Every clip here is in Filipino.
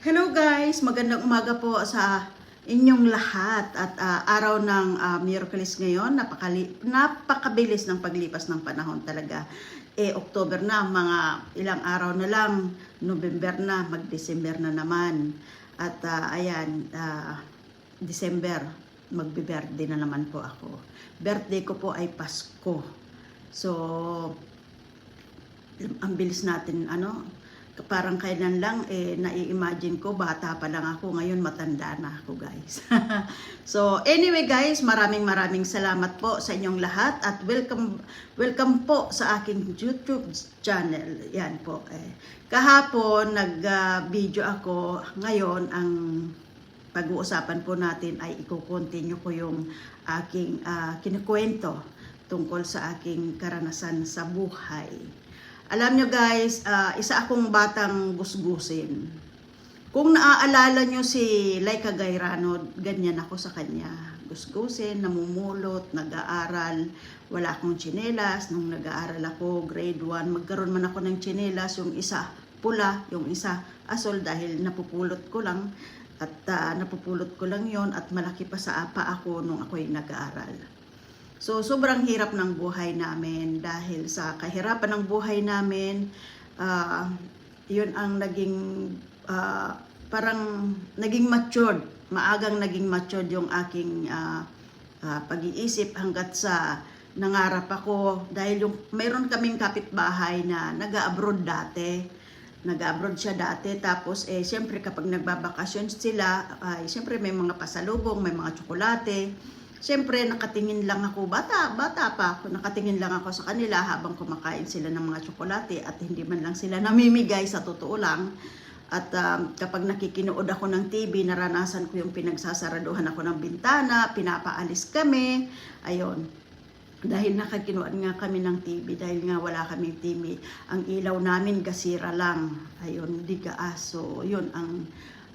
Hello guys, magandang umaga po sa inyong lahat at ah, araw ng uh, Miraculous ngayon, napakali, napakabilis ng paglipas ng panahon talaga. Eh, October na, mga ilang araw na lang, November na, mag-December na naman. At ah, ayan, ah, December, magbe-birthday na naman po ako. Birthday ko po ay Pasko. So, ang bilis natin ano parang kailan lang eh nai-imagine ko bata pa lang ako. Ngayon matanda na ako guys. So anyway guys maraming maraming salamat po sa inyong lahat at welcome welcome po sa aking YouTube channel. Yan po eh. Kahapon nag ah, video ako. Ngayon ang pag-uusapan po natin ay i-continue ko yung aking ah, kinukwento tungkol sa aking karanasan sa buhay. Alam nyo guys, ah, isa akong batang gusgusin. Kung naaalala nyo si Laika Gairano, ganyan ako sa kanya. Gusgusin, namumulot, nag-aaral, wala akong tsinelas. Nung nag-aaral ako, grade 1, magkaroon man ako ng tsinelas, yung isa pula, yung isa asol dahil napupulot ko lang at ah, napupulot ko lang yon at malaki pa sa apa ako nung ako'y nag-aaral. So, sobrang hirap ng buhay namin dahil sa kahirapan ng buhay namin, ah, yun ang naging, ah, parang naging matured, maagang naging matured yung aking ah, ah, pag-iisip hanggat sa nangarap ako. Dahil yung mayroon kaming kapitbahay na nag-abroad dati. Nag-abroad siya dati. Tapos eh siyempre kapag nagbabakasyon sila ay siyempre may mga pasalubong may mga tsokolate Siyempre, nakatingin lang ako, bata, bata pa ako, nakatingin lang ako sa kanila habang kumakain sila ng mga tsokolate at hindi man lang sila namimigay sa totoo lang. At um, kapag nakikinood ako ng TV, naranasan ko yung pinagsasaraduhan ako ng bintana, pinapaalis kami, ayun. Dahil nakakinood nga kami ng TV, dahil nga wala kaming TV, ang ilaw namin gasira lang, ayun, di gaas. So, yun ang,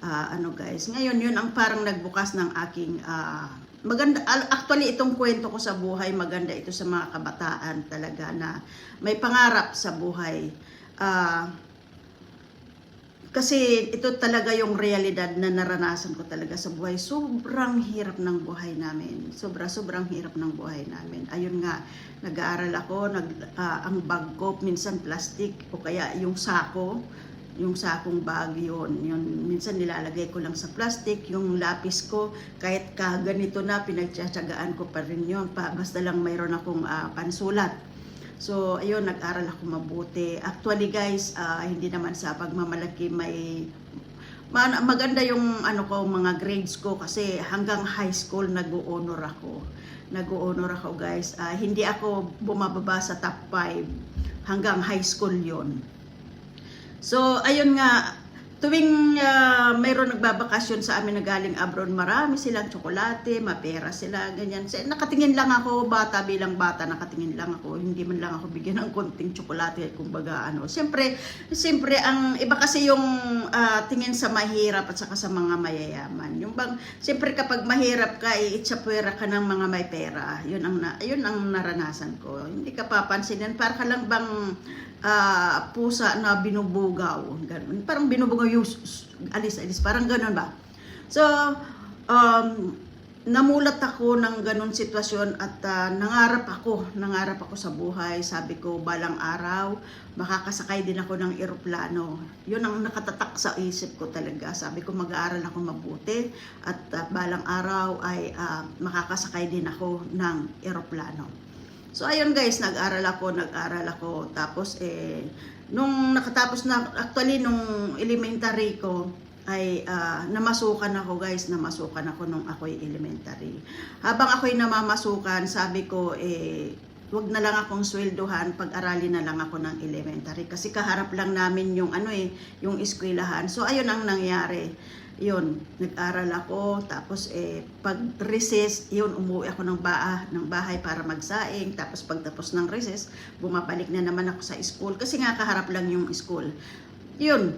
ah, ano guys, ngayon yun ang parang nagbukas ng aking ah, maganda al- actually itong kwento ko sa buhay maganda ito sa mga kabataan talaga na may pangarap sa buhay Ah, kasi ito talaga yung realidad na naranasan ko talaga sa buhay. Sobrang hirap ng buhay namin. Sobra, sobrang hirap ng buhay namin. Ayun nga, nag-aaral ako, nag, ah, ang bag ko, minsan plastic, o kaya yung sako, yung sakong bag yun, yun. Minsan nilalagay ko lang sa plastic, yung lapis ko, kahit kaganito na, pinagtsatsagaan ko pa rin yun. Pa, basta lang mayroon akong ah, pansulat. So, ayun, nag-aral ako mabuti. Actually, guys, ah, hindi naman sa pagmamalaki may ma- maganda yung ano ko mga grades ko kasi hanggang high school nag-honor ako. Nag-honor ako, guys. Ah, hindi ako bumababa sa top 5 hanggang high school 'yon. So, ayun nga, tuwing ah, mayroon nagbabakasyon sa amin na galing abroad, marami silang tsokolate, mapera sila, ganyan. So, nakatingin lang ako, bata bilang bata, nakatingin lang ako. Hindi man lang ako bigyan ng konting tsokolate, kumbaga ano. Siyempre, siyempre, ang iba kasi yung ah, tingin sa mahirap at saka sa mga mayayaman. Yung bang, siyempre kapag mahirap ka, eh, itsapwera ka ng mga may pera. Yun ang, na, yun ang naranasan ko. Hindi ka papansinin, para ka lang bang ah, pusa na binubugaw. Ganun. Parang binubugaw yung alis-alis. Parang ganun ba? So, um, namulat ako ng ganun sitwasyon at ah, nangarap ako, nangarap ako sa buhay. Sabi ko, balang araw, makakasakay din ako ng eroplano. Yun ang nakatatak sa isip ko talaga. Sabi ko, mag-aaral ako mabuti at ah, balang araw ay ah, makakasakay din ako ng eroplano. So ayun guys, nag-aral ako, nag-aral ako. Tapos eh, nung nakatapos na, actually nung elementary ko, ay ah, namasukan ako guys, namasukan ako nung ako'y elementary. Habang ako'y namamasukan, sabi ko eh, wag na lang akong sweldohan, pag-aralin na lang ako ng elementary. Kasi kaharap lang namin yung ano eh, yung eskwelahan. So ayun ang nangyari yun, nag-aral ako, tapos eh, pag recess, yun, umuwi ako ng, baa, ng bahay para magsaing, tapos pagtapos ng recess, bumabalik na naman ako sa school, kasi nga kaharap lang yung school. Yun,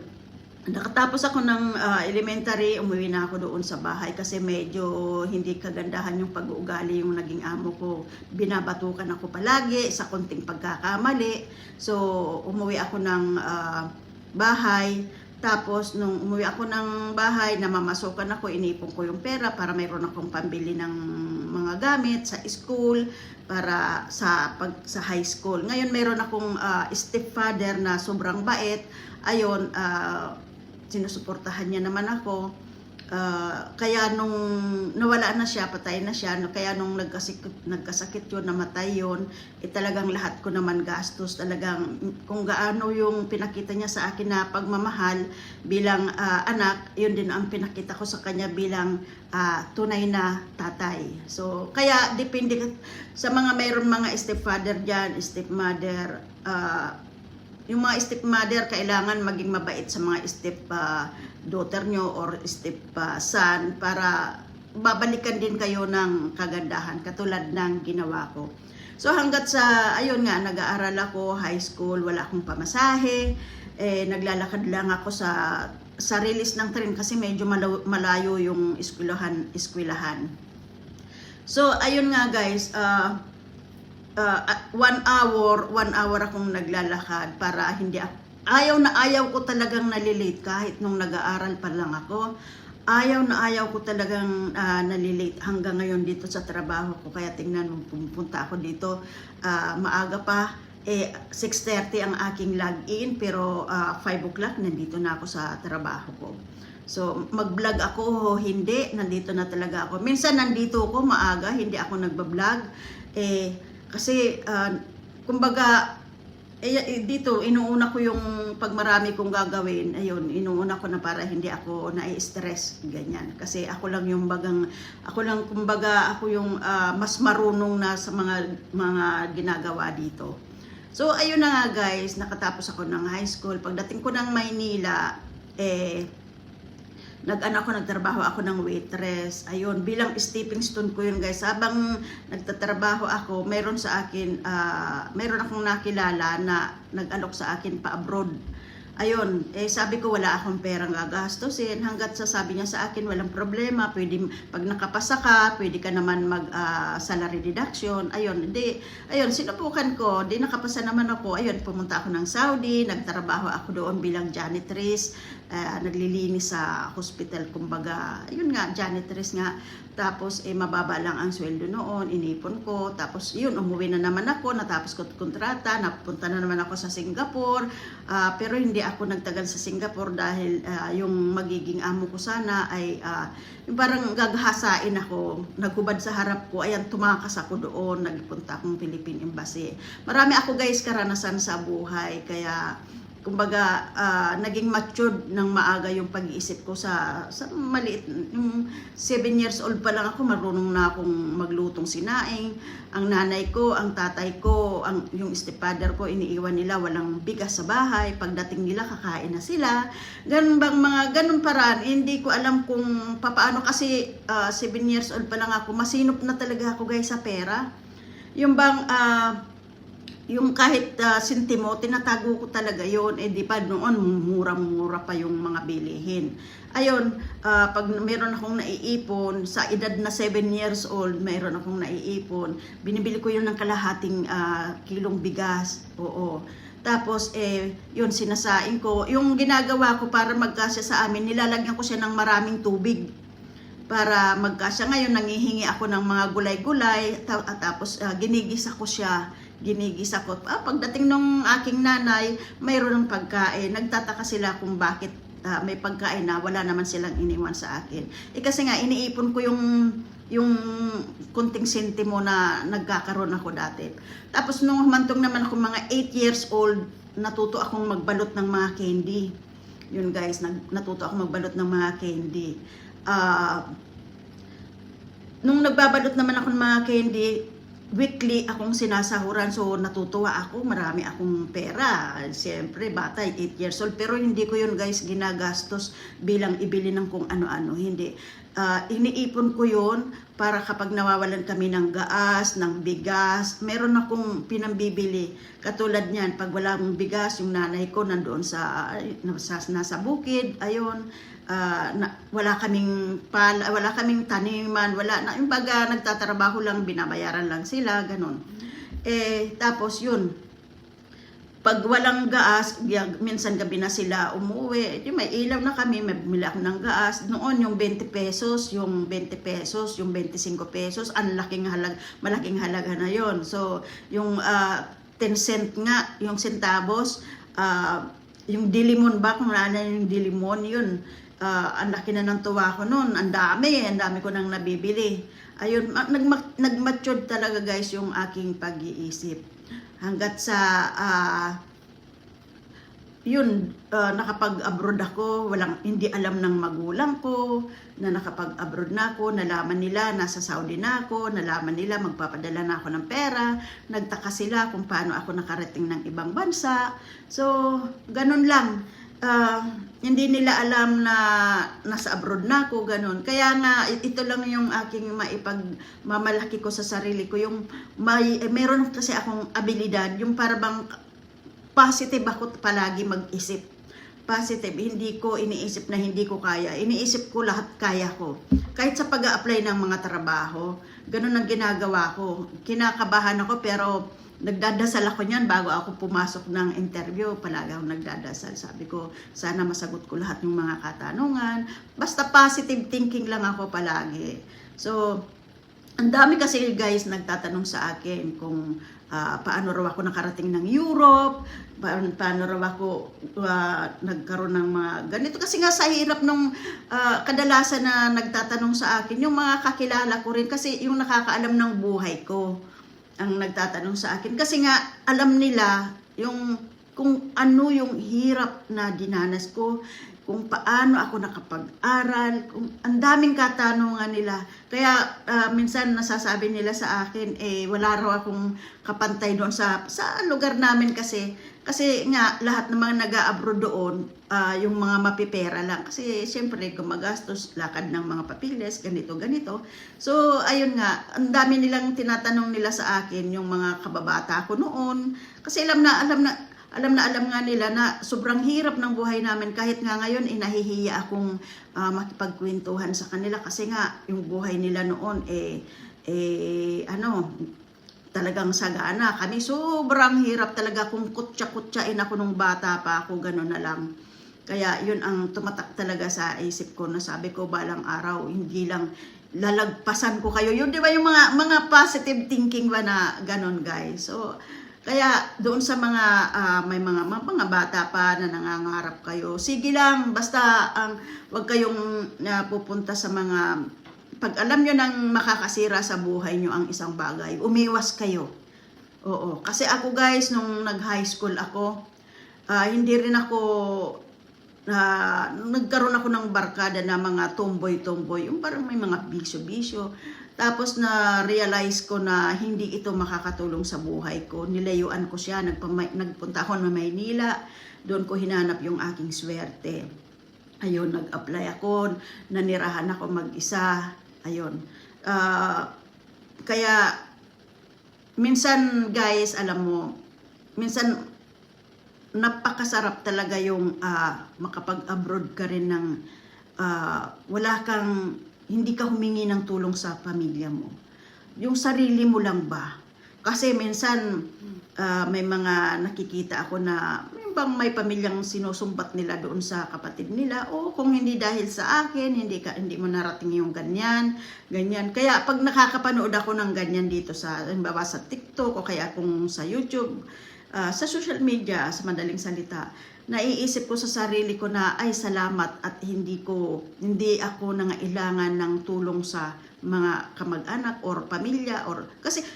nakatapos ako ng ah, elementary, umuwi na ako doon sa bahay kasi medyo hindi kagandahan yung pag-uugali yung naging amo ko. Binabatukan ako palagi sa konting pagkakamali. So, umuwi ako ng ah, bahay, Tapos, nung umuwi ako ng bahay, namamasukan ako, inipon ko yung pera para mayroon akong pambili ng mga gamit sa school, para sa pag sa high school. Ngayon, mayroon akong ah, stepfather na sobrang bait. Ayon, ah, sinusuportahan niya naman ako. Ah, kaya nung nawala na siya, patay na siya, kaya nung nagkasakit, nagkasakit yun, namatay yun, eh talagang lahat ko naman gastos, talagang kung gaano yung pinakita niya sa akin na pagmamahal bilang ah, anak, yun din ang pinakita ko sa kanya bilang ah, tunay na tatay. So, kaya depende sa mga mayroon mga stepfather dyan, stepmother, ah, yung mga stepmother kailangan maging mabait sa mga step ah, daughter nyo or step ah, son para babalikan din kayo ng kagandahan katulad ng ginawa ko. So hanggat sa ayun nga nag-aaral ako high school, wala akong pamasahe, eh naglalakad lang ako sa sa release ng train kasi medyo malayo, yung eskwelahan eskwelahan. So ayun nga guys, ah uh, one hour, one hour akong naglalakad para hindi ako, ayaw na ayaw ko talagang nalilate kahit nung nag-aaral pa lang ako. Ayaw na ayaw ko talagang uh, nalilate hanggang ngayon dito sa trabaho ko. Kaya tingnan mo, pumunta ako dito ah, maaga pa. Eh, 6.30 ang aking log-in pero ah, 5 o'clock nandito na ako sa trabaho ko. So, mag-vlog ako o hindi, nandito na talaga ako. Minsan nandito ako maaga, hindi ako nagba-vlog. Eh, kasi, ah, kumbaga, eh, eh, dito, inuuna ko yung pag marami kong gagawin, ayun, inuuna ko na para hindi ako nai-stress, ganyan. Kasi ako lang yung bagang, ako lang, kumbaga, ako yung ah, mas marunong na sa mga, mga ginagawa dito. So, ayun na nga guys, nakatapos ako ng high school. Pagdating ko ng Maynila, eh, nag-ano ako, nagtrabaho ako ng waitress. Ayun, bilang stepping stone ko yun guys. Habang nagtatrabaho ako, meron sa akin, ah, meron akong nakilala na nag-alok sa akin pa abroad. Ayun, eh sabi ko wala akong perang gagastusin. Hanggat sa sabi niya sa akin, walang problema. Pwede, pag nakapasa ka, pwede ka naman mag ah, salary deduction. Ayun, hindi. Ayun, sinubukan ko. Di nakapasa naman ako. Ayun, pumunta ako ng Saudi. Nagtrabaho ako doon bilang janitress. Ah, naglilinis sa hospital. Kumbaga, ayun nga, janitress nga. Tapos, eh, mababa lang ang sweldo noon. Inipon ko. Tapos, yun, umuwi na naman ako. Natapos ko kontrata. Napunta na naman ako sa Singapore. Ah, pero hindi ako nagtagal sa Singapore dahil ah, yung magiging amo ko sana ay ah, yung parang gaghasain ako. Naghubad sa harap ko. Ayan, tumakas ako doon. Nagpunta akong Philippine Embassy. Marami ako guys karanasan sa buhay. Kaya kumbaga ah, naging matured ng maaga yung pag-iisip ko sa sa maliit yung 7 years old pa lang ako marunong na akong maglutong sinaing. Ang nanay ko ang tatay ko ang yung stepfather ko iniiwan nila walang bigas sa bahay. Pagdating nila kakain na sila. Ganun bang mga ganun paraan hindi ko alam kung papaano kasi 7 years old pa lang ako masinop na talaga ako guys sa pera. Yung bang ah, yung kahit uh, sintimo, tinatago ko talaga yon Eh di pa noon, murang-mura pa yung mga bilihin. Ayun, ah, pag meron akong naiipon, sa edad na 7 years old, meron akong naiipon, binibili ko yun ng kalahating ah, kilong bigas. Oo. Tapos, eh, yun, sinasain ko. Yung ginagawa ko para magkasya sa amin, nilalagyan ko siya ng maraming tubig para magkasya. Ngayon, nangihingi ako ng mga gulay-gulay, tapos ah, ginigisa ko siya ginigisa ko. Ah, pagdating nung aking nanay, mayroon ng pagkain. Nagtataka sila kung bakit ah, may pagkain na wala naman silang iniwan sa akin. Eh kasi nga, iniipon ko yung yung kunting sentimo na nagkakaroon ako dati. Tapos nung humantong naman ako mga 8 years old, natuto akong magbalot ng mga candy. Yun guys, nag, natuto akong magbalot ng mga candy. Ah, nung nagbabalot naman ako ng mga candy, weekly akong sinasahuran. So, natutuwa ako. Marami akong pera. Siyempre, bata, 8 years old. Pero hindi ko yun, guys, ginagastos bilang ibili ng kung ano-ano. Hindi. Ah, iniipon ko yun para kapag nawawalan kami ng gaas, ng bigas, meron akong pinambibili. Katulad niyan, pag wala akong bigas, yung nanay ko nandoon sa, sa nasa bukid, ayun, ah, na, wala kaming pal, wala kaming taniman, wala na, yung baga nagtatrabaho lang, binabayaran lang sila, ganun. Eh, tapos yun, pag walang ya- minsan gabi na sila umuwi, di may ilaw na kami, may bumili ako ng gas. Noon yung 20 pesos, yung 20 pesos, yung 25 pesos, ang laking halag, malaking halaga na yon. So, yung ah, 10 cent nga, yung centavos, ah, yung dilimon ba, kung na yung dilimon, yun, ah, ang laki na ng tuwa ko noon, ang dami, ang dami ko nang nabibili. Ayun, nagma- nag-matured talaga guys yung aking pag-iisip. Hanggat sa ah, yun ah, nakapag-abroad ako walang hindi alam ng magulang ko na nakapag-abroad na ako nalaman nila nasa Saudi na ako nalaman nila magpapadala na ako ng pera nagtaka sila kung paano ako nakarating ng ibang bansa. So ganun lang Ah, hindi nila alam na nasa abroad na ako, ganun. Kaya nga, ito lang yung aking maipagmamalaki ko sa sarili ko. Yung may, eh, meron kasi akong abilidad, yung para bang positive ako palagi mag-isip. Positive, hindi ko iniisip na hindi ko kaya. Iniisip ko lahat kaya ko. Kahit sa pag apply ng mga trabaho, ganun ang ginagawa ko. Kinakabahan ako pero nagdadasal ako niyan bago ako pumasok ng interview. Palagi ako nagdadasal. Sabi ko, sana masagot ko lahat ng mga katanungan. Basta positive thinking lang ako palagi. So, ang dami kasi guys nagtatanong sa akin kung ah, paano raw ako nakarating ng Europe, paano, paano raw ako ah, nagkaroon ng mga ganito. Kasi nga sa hirap nung ah, kadalasan na nagtatanong sa akin, yung mga kakilala ko rin kasi yung nakakaalam ng buhay ko ang nagtatanong sa akin. Kasi nga alam nila yung kung ano yung hirap na dinanas ko, kung paano ako nakapag-aral, kung ang daming katanungan nila. Kaya ah, minsan nasasabi nila sa akin, eh wala raw akong kapantay doon sa, sa lugar namin kasi. Kasi nga lahat ng mga nag-abroad doon, ah, yung mga mapipera lang. Kasi siyempre gumagastos, lakad ng mga papiles, ganito, ganito. So ayun nga, ang dami nilang tinatanong nila sa akin, yung mga kababata ko noon. Kasi alam na, alam na, alam na alam nga nila na sobrang hirap ng buhay namin kahit nga ngayon inahihiya akong ah, makipagkwentuhan sa kanila kasi nga yung buhay nila noon eh eh ano talagang sagana. Kami sobrang hirap talaga kung kutsa-kutsain ako nung bata pa ako gano'n na lang. Kaya yun ang tumatak talaga sa isip ko na sabi ko balang araw hindi lang lalagpasan ko kayo. Yun di ba yung mga mga positive thinking ba na ganon guys? So kaya doon sa mga ah, may mga, mga mga bata pa na nangangarap kayo, sige lang basta ang wag kayong napupunta sa mga pag alam nyo nang makakasira sa buhay nyo ang isang bagay, umiwas kayo. Oo, kasi ako guys nung nag-high school ako, ah, hindi rin ako na nagkaroon ako ng barkada na mga tomboy-tomboy, yung parang may mga bisyo-bisyo. Tapos na realize ko na hindi ito makakatulong sa buhay ko. Nilayuan ko siya, nagpamay, nagpunta ako ng Maynila, doon ko hinanap yung aking swerte. Ayun, nag-apply ako, nanirahan ako mag-isa. Ayun. Ah, kaya minsan guys, alam mo, minsan napakasarap talaga yung ah, makapag-abroad ka rin ng ah, wala kang, hindi ka humingi ng tulong sa pamilya mo. Yung sarili mo lang ba? Kasi minsan ah, may mga nakikita ako na may bang may pamilyang sinusumbat nila doon sa kapatid nila? O kung hindi dahil sa akin hindi ka hindi mo narating yung ganyan ganyan. Kaya pag nakakapanood ako ng ganyan dito sa halimbawa sa TikTok o kaya kung sa YouTube ah, sa social media, sa madaling salita, naiisip ko sa sarili ko na ay salamat at hindi ko hindi ako nangailangan ng tulong sa mga kamag-anak or pamilya or kasi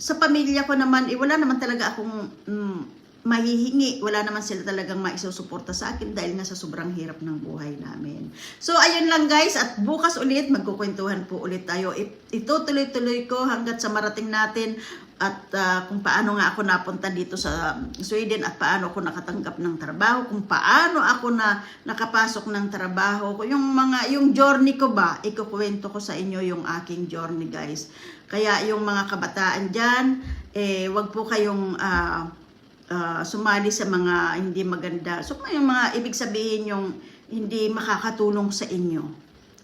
sa pamilya ko naman eh, wala naman talaga akong mm, mahihingi. Wala naman sila talagang maisusuporta sa akin dahil nga sa sobrang hirap ng buhay namin. So, ayun lang guys. At bukas ulit, magkukwentuhan po ulit tayo. Itutuloy-tuloy ko hanggat sa marating natin at ah, kung paano nga ako napunta dito sa Sweden at paano ako nakatanggap ng trabaho, kung paano ako na nakapasok ng trabaho, yung mga yung journey ko ba, ikukwento ko sa inyo yung aking journey guys. Kaya yung mga kabataan diyan, eh wag po kayong ah, ah, sumali sa mga hindi maganda. So yung mga ibig sabihin yung hindi makakatulong sa inyo.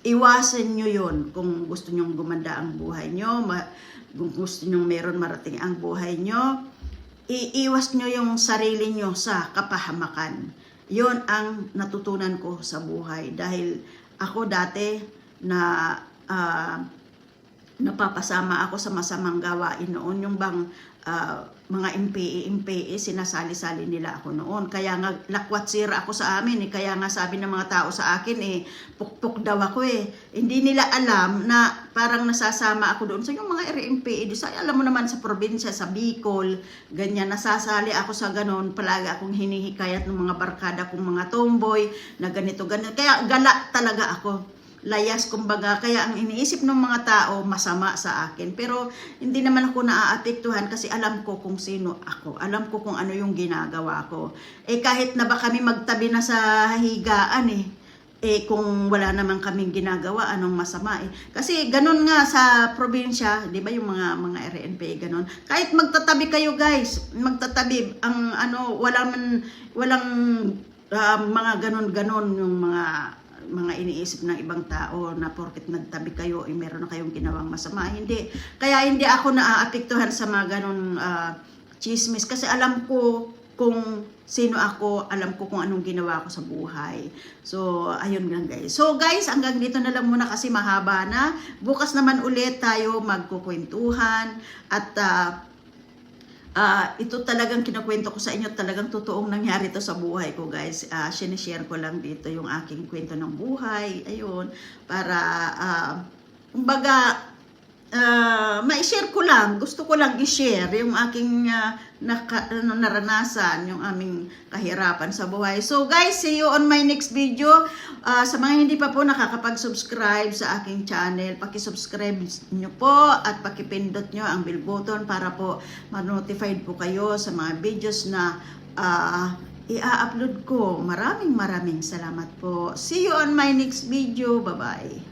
Iwasan nyo yon kung gusto nyong gumanda ang buhay nyo, ma- kung gusto nyong meron marating ang buhay nyo. iiwas nyo yung sarili nyo sa kapahamakan. Yon ang natutunan ko sa buhay. Dahil ako dati na ah, napapasama ako sa masamang gawain noon. Yung bang ah, mga MPE, MPE, sinasali-sali nila ako noon. Kaya nga, lakwat sira ako sa amin. Eh. Kaya nga sabi ng mga tao sa akin, eh, pukpuk daw ako eh. Hindi nila alam na parang nasasama ako doon sa yung mga RMPE. Di sa, alam mo naman sa probinsya, sa Bicol, ganyan, nasasali ako sa ganon. Palagi akong hinihikayat ng mga barkada kong mga tomboy na ganito, ganito. Kaya gala talaga ako layas kumbaga. Kaya ang iniisip ng mga tao masama sa akin. Pero hindi naman ako naaapektuhan kasi alam ko kung sino ako. Alam ko kung ano yung ginagawa ko. Eh kahit na ba kami magtabi na sa higaan eh. Eh kung wala naman kaming ginagawa anong masama eh. Kasi ganun nga sa probinsya di ba yung mga mga RNP ganun. Kahit magtatabi kayo guys magtatabi ang ano wala man walang ah, mga ganun-ganon yung mga mga iniisip ng ibang tao na porket nagtabi kayo ay meron na kayong ginawang masama. Hindi. Kaya hindi ako naaapektuhan sa mga ganun ah, chismis kasi alam ko kung sino ako, alam ko kung anong ginawa ko sa buhay. So, ayun lang guys. So guys, hanggang dito na lang muna kasi mahaba na. Bukas naman ulit tayo magkukwentuhan at ah, Ah, ito talagang kinukwento ko sa inyo, talagang totoong nangyari to sa buhay ko, guys. Ah, sinishare ko lang dito yung aking kwento ng buhay. Ayun, para ah, kumbaga ah, ma-share ko lang, gusto ko lang i-share yung aking ah, naka, ano, naranasan, yung aming kahirapan sa buhay. So guys, see you on my next video. Ah, sa mga hindi pa po nakakapag-subscribe sa aking channel, paki-subscribe nyo po at paki-pindot nyo ang bell button para po ma-notified po kayo sa mga videos na ah, i-upload ko. Maraming maraming salamat po. See you on my next video. Bye-bye.